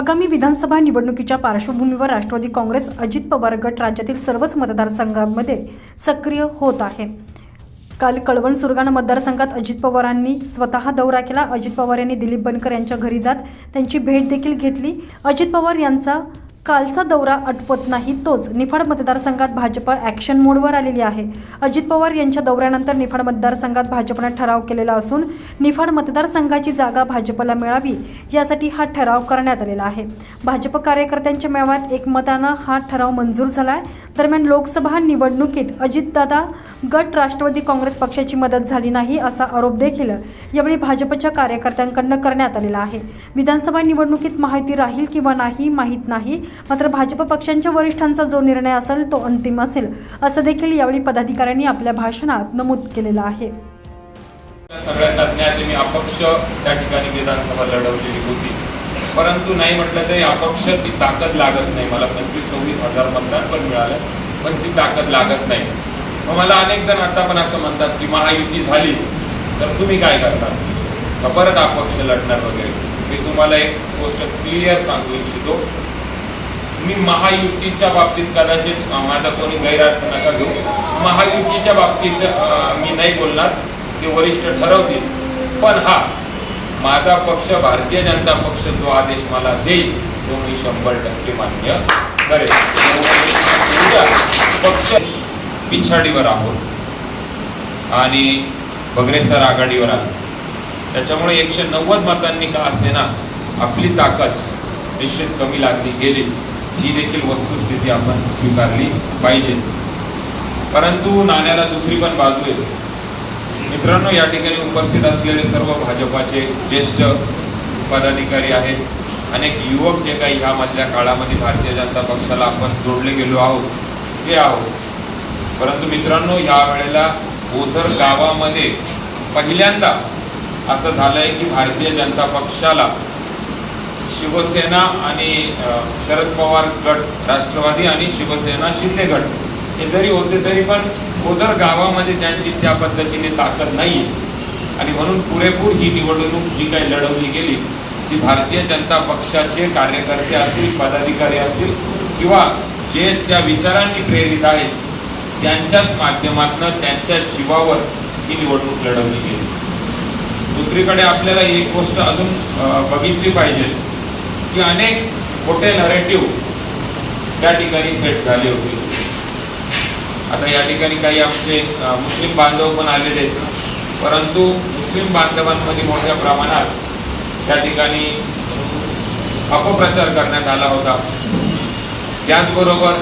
आगामी विधानसभा निवडणुकीच्या पार्श्वभूमीवर राष्ट्रवादी काँग्रेस अजित पवार गट राज्यातील सर्वच मतदारसंघांमध्ये सक्रिय होत आहे. काल कळवण सुरगाणा मतदारसंघात अजित पवारांनी स्वतः दौरा केला. अजित पवार यांनी दिलीप बनकर यांच्या घरी जात त्यांची भेट देखील घेतली. अजित पवार यांचा कालचा दौरा आटपत नाही तोच. निफाड मतदारसंघात भाजप ॲक्शन मोडवर आलेली आहे. अजित पवार यांच्या दौऱ्यानंतर निफाड मतदारसंघात भाजपनं ठराव केलेला असून निफाड मतदारसंघाची जागा भाजपला मिळावी यासाठी हा ठराव करण्यात आलेला आहे. भाजप कार्यकर्त्यांच्या मेळाव्यात एकमतानं हा ठराव मंजूर झाला आहे दरम्यान लोकसभा निवडणुकीत अजितदादा गट राष्ट्रवादी काँग्रेस पक्षाची मदत झाली नाही असा आरोप देखील यावेळी भाजपच्या कार्यकर्त्यांकडनं करण्यात आलेला आहे. विधानसभा निवडणुकीत माहिती राहील किंवा नाही माहीत नाही मात्र भाजप पक्षांच्या वरिष्ठांचा जो निर्णय असेल तो अंतिम असेल असं देखील यावेळी पदाधिकाऱ्यांनी आपल्या भाषणात नमूद केलेलं आहे. सगळ्यांना ज्ञात मी अपक्ष त्या ठिकाणी विधानसभा लढवलेली होती. परंतु नाही म्हटलं तरी अपक्ष ती ताकद लागत नाही. मला पंचवीस सव्वीस हजार मतदान पण मिळालं पण ती ताकद लागत नाही. मग मला अनेक जण आता पण असं म्हणतात की महायुती झाली तर तुम्ही काय करणार? परत अपक्ष लढणार वगैरे? मी तुम्हाला एक गोष्ट क्लिअर सांगू इच्छितो. मी महायुतीच्या बाबतीत कदाचित माझा कोणी गैरअर्थ नका घेऊ. महायुतीच्या बाबतीत मी नाही बोलणार ते वरिष्ठ ठरवतील. पण हा माझा पक्ष भारतीय जनता पक्ष जो आदेश मला देईल तो मी शंभर टक्के मान्य करेल पक्ष पिछाडीवर आहोत. आणि भगरेसर आघाडीवर आहोत. त्याच्यामुळे एकशे नव्वद मतांनी का असे ना आपली ताकद निश्चित कमी लागली गेली. ही देखील वस्तुस्थिती आपण स्वीकारली पाहिजे. परंतु नाण्याला दुसरी पण बाजू आहे मित्रांनो या ठिकाणी उपस्थित असलेले सर्व भाजपाचे ज्येष्ठ पदाधिकारी आहेत अनेक युवक जे काही ह्यामधल्या काळामध्ये भारतीय जनता पक्षाला आपण जोडले गेलो आहोत ते आहोत. परंतु मित्रांनो या वेळेला ओझर गावामध्ये पहिल्यांदा असं झालंय की भारतीय जनता पक्षाला शिवसेना आणि शरद पवार गट राष्ट्रवादी आणि शिवसेना शिंदे गट. हे जरी होते तरी पण ओझर गावामध्ये त्यांची त्या पद्धतीने ताकद नाही आणि म्हणून पुरेपूर ही निवडणूक जी काही लढवली गेली ती भारतीय जनता पक्षाचे कार्यकर्ते असतील पदाधिकारी असतील किंवा जे त्या विचारांनी प्रेरित आहेत त्यांच्याच माध्यमातून त्यांच्या जीवावर ही निवडणूक लढवली गेली. दुसरीकडे आपल्याला एक गोष्ट अजून बघितली पाहिजे. की अनेक खोटे नरेटिव्ह त्या ठिकाणी सेट झाले होते. आता या ठिकाणी काही आमचे मुस्लिम बांधव पण आलेले आहेत. परंतु मुस्लिम बांधवांमध्ये मोठ्या प्रमाणात त्या ठिकाणी अपप्रचार करण्यात आला होता. त्याचबरोबर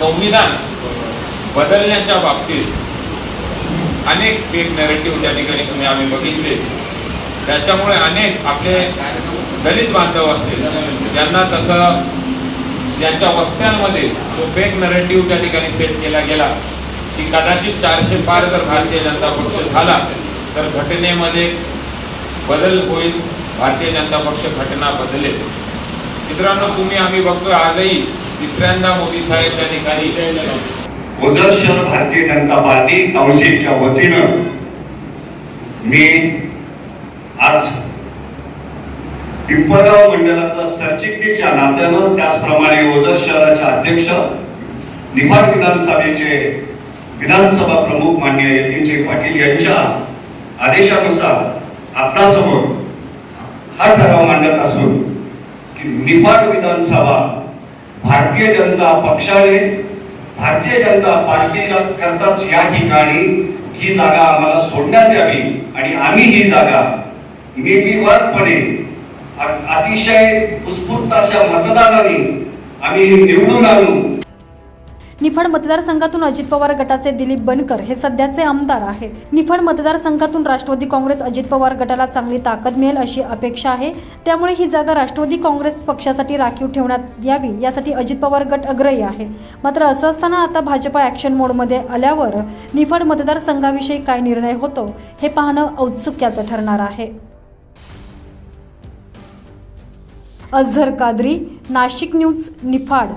संविधान बदलण्याच्या बाबतीत अनेक फेक नॅरेटिव्ह त्या ठिकाणी तुम्ही आम्ही बघितले. त्याच्यामुळे अनेक आपले दलित बांधव असतील ज्यांना तसं ज्यांच्या वस्त्यांमध्ये तो फेक नरेटिव्ह त्या ठिकाणी सेट केला गेला की कदाचित चारशे पार जर भारतीय जनता पक्ष झाला तर घटनेमध्ये बदल होईल भारतीय जनता पक्ष घटना बदलेल. मित्रांनो तुम्ही आम्ही बघतोय आजही तिसऱ्यांदा मोदी साहेब त्या ठिकाणी ओझर शहर भारतीय जनता पार्टी काउन्सिलच्या वतीनं मी आज पिंपळगाव मंडळाचा सरचिटणीसच्या नात्यानं त्याचप्रमाणे ओझर शहराचे अध्यक्ष निफाड विधानसभेचे विधानसभा प्रमुख मान्य यतीनजी पाटील यांच्या आदेशानुसार आपणासमोर हा ठराव मांडत असून की निफाड विधानसभा भारतीय जनता पक्षाने भारतीय जनता पार्टीला करताच या ठिकाणी ही जागा आम्हाला सोडण्यात यावी आणि आम्ही ही जागा निर्विवादपणे अतिशय उत्स्फूर्त अशा मतदानाने आम्ही निवडून आणू. निफाड मतदारसंघातून अजित पवार गटाचे दिलीप बनकर हे सध्याचे आमदार आहेत. निफाड मतदारसंघातून राष्ट्रवादी काँग्रेस अजित पवार गटाला चांगली ताकद मिळेल अशी अपेक्षा आहे. त्यामुळे ही जागा राष्ट्रवादी काँग्रेस पक्षासाठी राखीव ठेवण्यात यावी यासाठी अजित पवार गट अग्रही आहे. मात्र असं असताना आता भाजपा ॲक्शन मोडमध्ये आल्यावर निफाड मतदारसंघाविषयी काय निर्णय होतो हे पाहणं औत्सुक्याचं ठरणार आहे. अझहर कादरी नाशिक न्यूज निफाड.